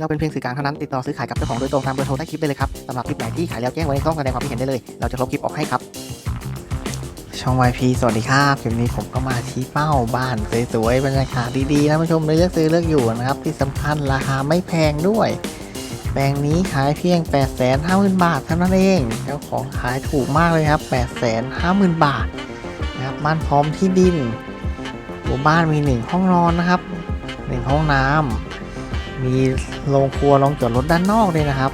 เราเป็นเพียงสื่อกลางเท่านั้นติดต่อซื้อขายกับเจ้าของโดยตรงตามเบอร์โทรใต้คลิปได้เลยครับสำหรับคลิปไหนที่ขายแล้วแจ้งไว้ในช่องแสดงความคิดเห็นได้เลย เราจะลบคลิปออกให้ครับ ช่อง YP สวัสดีครับคลิปนี้ผมก็มาชี้เป้าบ้านสวยๆบรรยากาศดีๆนะผู้ชมเลือกซื้อเลือกอยู่นะครับที่สำคัญราคาไม่แพงด้วยแปลงนี้ขายเพียง 8 5 0 0 0 0 บาทเท่านั้นเอง เจ้าของขายถูกมากเลยครับ 8 5 0 0 0 0 บาทนะครับ บ้านพร้อมที่ดินหัวบ้านมี 1 ห้องนอนนะครับ 1 ห้องน้ำ มีโรงครัวโรงจอดรถด้านนอกเลยนะครับ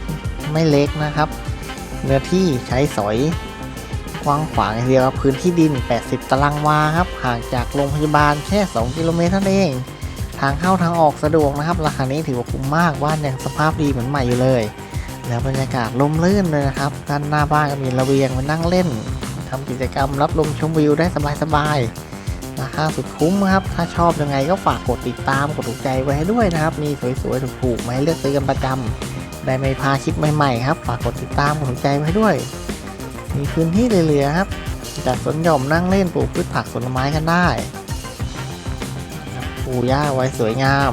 ไม่เล็กนะครับ เนื้อที่ใช้สอยกว้างขวางเดียวครับพื้นที่ดิน 80 ตารางวาครับ ห่างจากโรงพยาบาลแค่ 2 กิโลเมตรเท่านั้นเอง ทางเข้าทางออกสะดวกนะครับ ราคานี้ถือว่าคุ้มมากบ้านยังสภาพดีเหมือนใหม่อยู่เลย แล้วบรรยากาศลมลื่นเลยนะครับ ด้านหน้าบ้านก็มีระเบียงมานั่งเล่นทำกิจกรรมรับลมชมวิวได้สบายๆ ราคาสุดคุ้มครับ ถ้าชอบยังไงก็ฝากกดติดตามกดถูกใจไว้ให้ด้วยนะครับ มีสวยๆถูกๆมาให้เลือกซื้อกันประจำได้ไม่พลาดคลิปใหม่ๆครับ ฝากกดติดตามกดถูกใจไว้ด้วย มีพื้นที่เหลือๆครับจัดสวนหย่อมนั่งเล่นปลูกพืชผักผลไม้กันได้ปลูกหญ้าไว้สวยงาม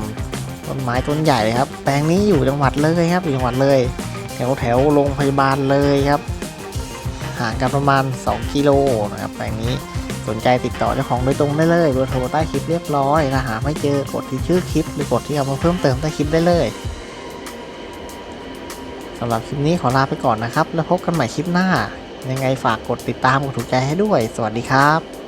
ต้นไม้ต้นใหญ่ครับ แปลงนี้อยู่จังหวัดเลยครับอยู่จังหวัดเลย แถวแถวโรงพยาบาลเลยครับ ห่างกันประมาณ 2 กิโลนะครับแปลงนี้ สนใจติดต่อเจ้าของโดยตรงได้เลยเบอร์โทรใต้คลิปเรียบร้อยถ้าหาไม่เจอกดที่ชื่อคลิปหรือกดที่เอามาเพิ่มเติมใต้คลิปได้เลยสำหรับคลิปนี้ขอลาไปก่อนนะครับ แล้วพบกันใหม่คลิปหน้า ยังไงฝากกดติดตามกดถูกใจให้ด้วย สวัสดีครับ